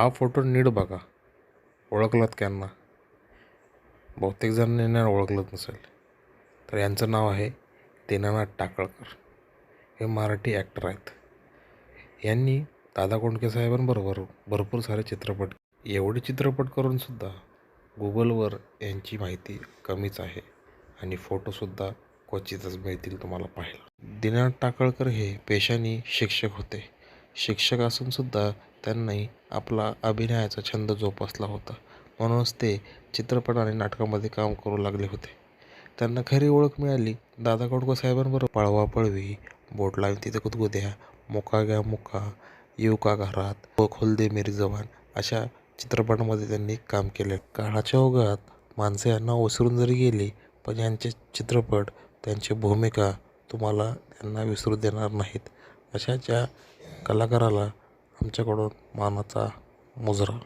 हा फोटो नीट बघा. ओळखलात त्यांना बहुतेक जणांनी यांना ओळखलंच नसेल. तर यांचं नाव आहे दीनानाथ टाकळकर. हे मराठी ॲक्टर आहेत. यांनी दादा कोंडके साहेबांबरोबर भरपूर सारे चित्रपट एवढे चित्रपट करूनसुद्धा गुगलवर यांची माहिती कमीच आहे आणि फोटोसुद्धा क्वचितच मिळतील तुम्हाला पाहायला. दीनानाथ टाकळकर हे पेशाने शिक्षक होते. शिक्षक असूनसुद्धा त्यांनी आपला अभिनयाचा छंद जोपासला होता. म्हणूनच ते चित्रपट आणि नाटकामध्ये काम करू लागले होते. त्यांना खरी ओळख मिळाली. दादा कोंडके साहेबांबरोबर पळवा पळवी बोट लावी तिथे गुदगुद्या मुका गया मुका येऊ का घरात हो व खुलदे मेरी जवान अशा चित्रपटामध्ये त्यांनी काम केले. काळाच्या ओघात माणसे यांना ओसरून जरी गेली पण यांचे चित्रपट त्यांची भूमिका तुम्हाला त्यांना विसरू देणार नाहीत. अशा ज्या कलाकाराला आमच्याकडून मानाचा मुजरा.